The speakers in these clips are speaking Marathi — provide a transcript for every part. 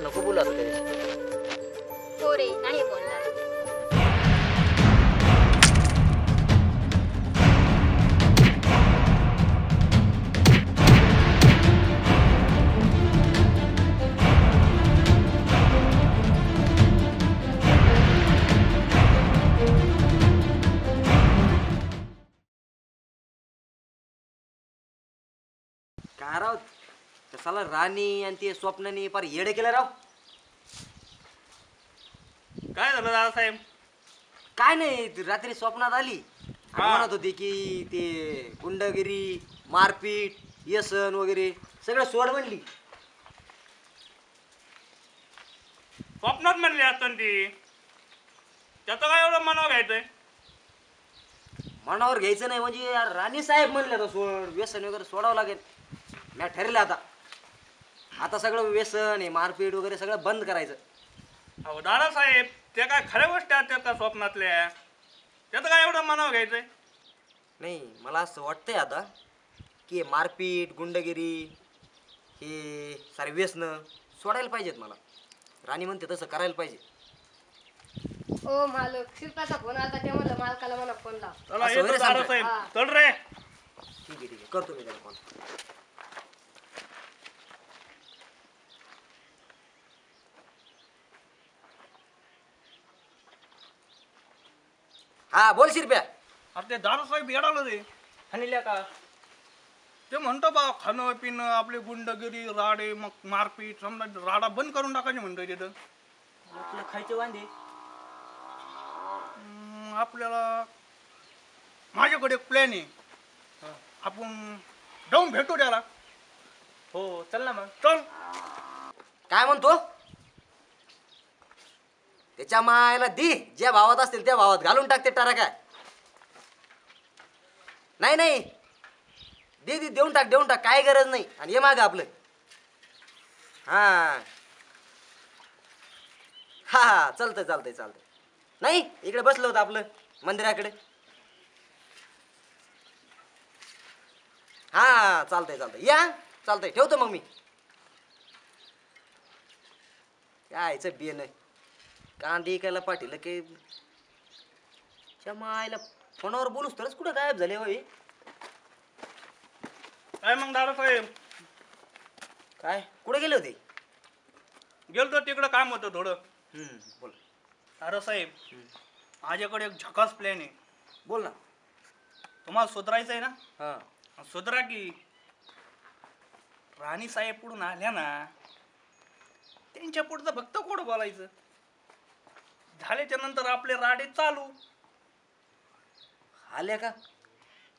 मला नको बोलू आता त्याच्याशी हो रे नाही बोलणार काय राव कसाला राणी आणि ते स्वप्नाने फार येडे केलं राव. काय झालं दादासाहेब? काय नाही ती रात्री स्वप्नात आली. आणि हा. म्हणत होती की ते गुंडगिरी मारपीट व्यसन वगैरे सगळं सोड म्हणली. स्वप्नात म्हणली असतं ती. त्याचं काय एवढं मनावर घ्यायचंय? मनावर घ्यायचं नाही म्हणजे यार राणी साहेब म्हणले तर सोड व्यसन वगैरे सोडावं लागेल. मी ठरलं आता. आता सगळं व्यसन हे मारपीट वगैरे सगळं बंद करायचं. अहो दादासाहेब त्या काय खऱ्या गोष्टी आहेत त्या स्वप्नातल्या? त्याचं काय एवढं मनावर घ्यायचंय? नाही मला असं वाटतंय आता की हे मारपीट गुंडगिरी हे सारे व्यसनं सोडायला पाहिजेत मला. राणी म्हणते तसं करायला पाहिजे. ओ मालक शिल्पाचा फोन आला ते म्हणलं मालकाला म्हणा फोन लाव. चला असं येतो वगैरे सांगताय? दादासाहेब. चल रे. ठीक आहे ठीक आहे. करतो मी त्याला कॉल हा बोल शिरप्या. अरे ते दादासाहेब येडावलं ते हानिल्या का? ते म्हणतो बा खाणं पिणं आपले गुंडगिरी राडे मग मारपीट समजा राडा बंद करून टाकायचे म्हणतोय तिथं. आपलं खायचे वांदे. आपल्याला माझ्याकडे एक प्लॅन आहे. आपण जाऊन भेटू त्याला. हो चल ना मग. चल. काय म्हणतो? त्याच्या मायला दी. ज्या भावात असतील त्या भावात घालून टाकते टारा काय. नाही नाही. दे दे देऊन टाक देऊन टाक. काय गरज नाही. आणि ये माग आपलं. हा. हा हा. चालतंय चालतंय चालतंय. नाही इकडे बसलं होतं आपलं मंदिराकडे. हा चालतंय चालतंय. या. चालतंय ठेवतो मग मी. यायचं नाही कांदे इकायला पाठीला की च्या मायला फोनावर बोलूस तरच कुठं गायब झाले होय? काय मग दादासाहेब काय? कुठे गेले होते? गेलो तिकडं काम होतं थोडं. हम्म, बोल. अरे साहेब माझ्याकडे एक झकास प्लॅन आहे. बोल ना. तुम्हाला सुधरायचं आहे ना? हा. सुधरा की. राणी साहेब पुढून आल्या ना त्यांच्या पुढचं फक्त कोड बोलायचं. झाल्याच्यानंतर आपले राडे चालू. आल्या का?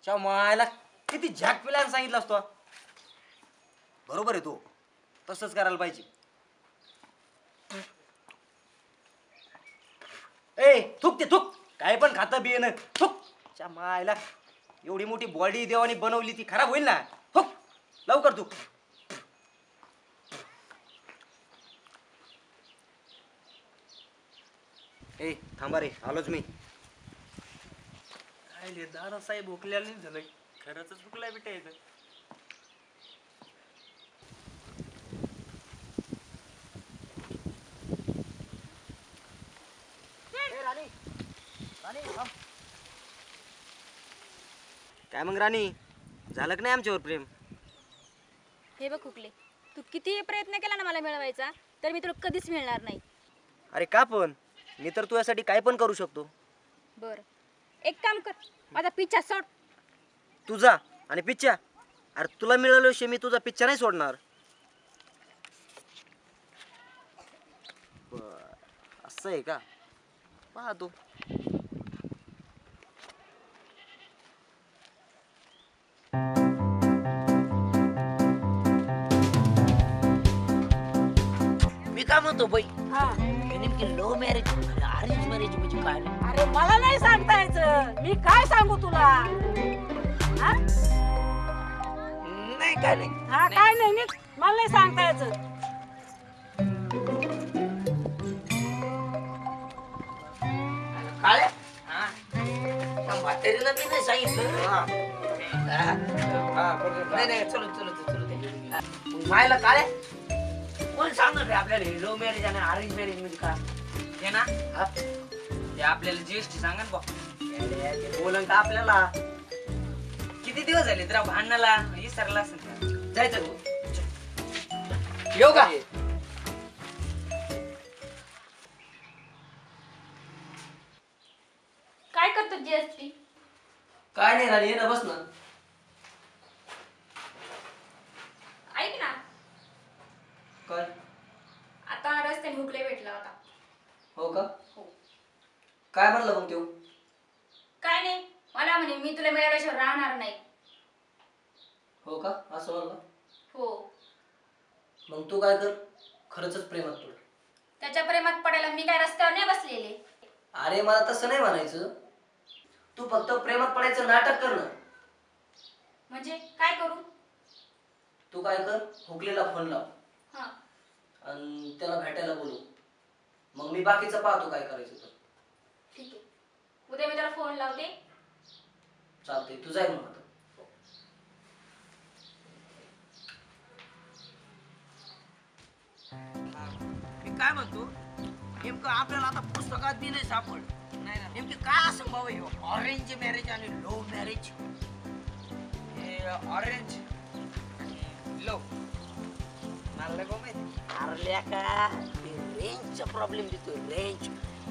च्या मायला किती झॅक पिल्याने सांगितलं असतो. बरोबर आहे तो. तसंच करायला पाहिजे. ए थुक ते थुक. काय पण खातं बियन. थुक. च्या मायला एवढी मोठी बॉडी देवानी बनवली ती खराब होईल ना. थुक. लवकर थुक. ए थांबा रे आलोच मी. काय ले दादा साहेब हुकलेलं नाही झालंय खरंच हुकलाय बेटा इथं. काय मग राणी? झालं का नाही आमच्यावर प्रेम? हे बघ हुकले तू कितीही प्रयत्न केला ना मला मिळवायचा तर मी तुला कधीच मिळणार नाही. अरे का पण? मी तर तुझ्यासाठी काय पण करू शकतो. बरं. एक काम कर माझा पिच्छा सोड. तुझा आणि पिच्च्या अरे तुला मिळाल्याशिवाय मी तुझा पिच्चा नाही सोडणार. बर, असं आहे का? पाहतो मी काय म्हणतो बाई? हे. नेमकी लव्ह मॅरेज अरेंज मॅरेज म्हणजे काय अरे मला नाही सांगता यायचं. मी काय सांगू तुला? हा? नाही काय नाही. हा काय नाही मला नाही सांगता यायचं. काळे हा. त्या म्हातारीनं मी नाही सांगितलं. हा. नाही नाही चलो चलो चलो चलो मायला काळे? कोण सांगत रे आपल्या आपल्याला लव्ह मॅरेज आणि अरेंज मॅरेज म्हणजे काय हे ना हा? ते आपल्याला जीएसटी सांगा ना बा येड्या, ते बोलन का आपल्याला? किती दिवस झाले तर भांडणाला विसरला असेल? जायचं तू येऊ का? काय करतो जीएसटी काय नाही राणी ये ना बस ना ऐक ना काय आता रस्त्याने हुकले भेटला होता हो का? हो. काय म्हणलं मग त्यो? काय नाही. मला म्हणे मी तुला मिळाल्याशिवाय राहणार नाही. हो का? असं म्हणलं? हो. मग तू काय कर? खरंच प्रेमात पड. त्याच्या प्रेमात पडायला मी काय रस्त्यावर नाही बसलेले? अरे मला तसं नाही म्हणायचं. तू फक्त प्रेमात पडायचं नाटक कर ना. म्हणजे काय करू? तू काय कर? हुकलेला फोन लाव. हा. आणि त्याला भेटायला बोलू मग मी बाकीचं पाहतो काय करायचं तर. ठीक आहे. उद्या मी त्याला फोन लावते. चालतंय तू जाय मग आता. मी काय म्हणतो? नेमकं आपल्याला आता पुस्तकात बी नाही सापड नेमकी काय असं भाऊ हे? ऑरेंज मॅरेज आणि लो मॅरेज हे ऑरेंज आणि लो मला लय माहिती. का रेंजचा प्रॉब्लेम देतो रेंज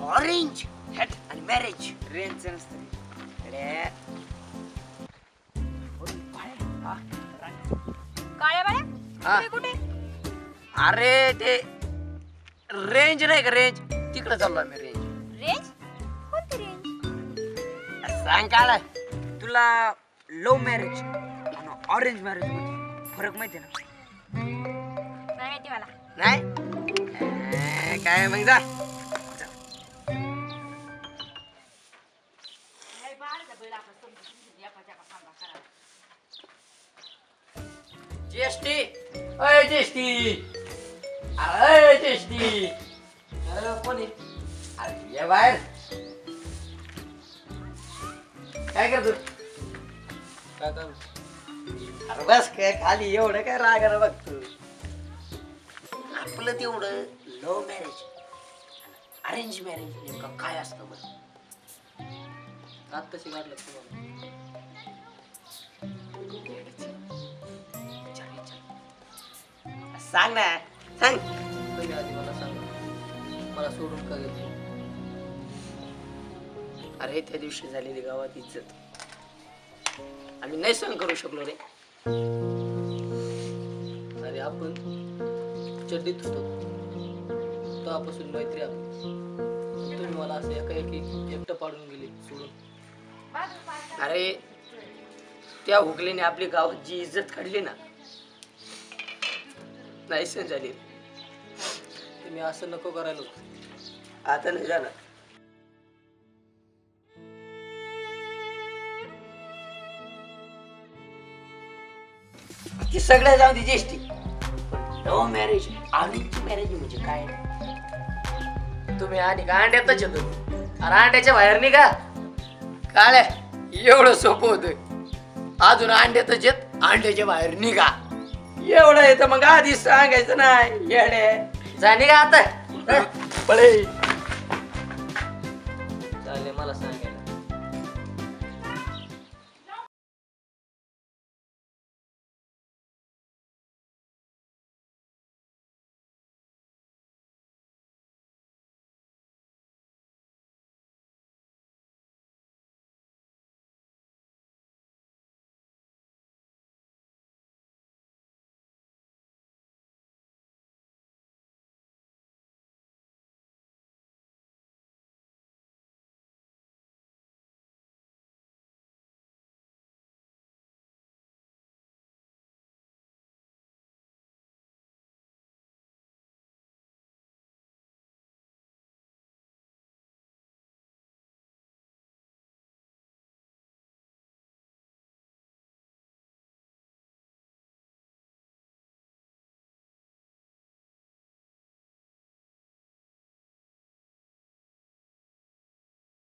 ऑरेंज हॅट आणि मॅरेज रेंज नसतं काळ्या बाळ्या? हा. तुम्ही कुठे? अरे ते रेंज नाही का रेंज तिकडे चाललो आम्ही रेंज रेंज कोणती रेंज सांग काय तुला लो मॅरेज आणि ऑरेंज मॅरेजमध्ये फरक माहिती आहे ना? नाही माहिती मला. नाही? काय मग जा. जीएसटी अय कोण? अरे ये बाहेर. काय करतो काय अरे बस काय खाली एवढं काय रागानं बघतो आपलं तेवढं. Love marriage. अरेंज मॅरेज नेमकं काय असतं बरं? आत्ताशी वाटलं तुम्हाला? सांग ना. सांग. तुम्ही आधी मला सांग. मला सोडून का गेली? अरे त्या दिवशी झालेली गावात इज्जत. आम्ही नाही सहन करू शकलो रे. अरे आपण चड्डीत होतो. तेव्हापासून मैत्री आपली तुम्ही मला असं एका एकी एकटं पाडून गेले सोडून. अरे त्या हुकलीने आपली गावात जी इज्जत काढली ना नाही सण झाली. तुम्ही असं नको करायला. आता नाही झालं ती सगळ्या जाऊ दे ज्येष्ठी. लव्ह मॅरेज अरेंज मॅरेज म्हणजे काय? तुम्ही आणि का अंड्यातच येतो अरे अंड्याच्या बाहेर निघा. काळ्या एवढं सोपं होतं अजून अंड्यातच येत अंड्याच्या बाहेर निघा. एवढं येतं मग आधीच सांगायचं नाही येडे. जा निघा आता? पळे.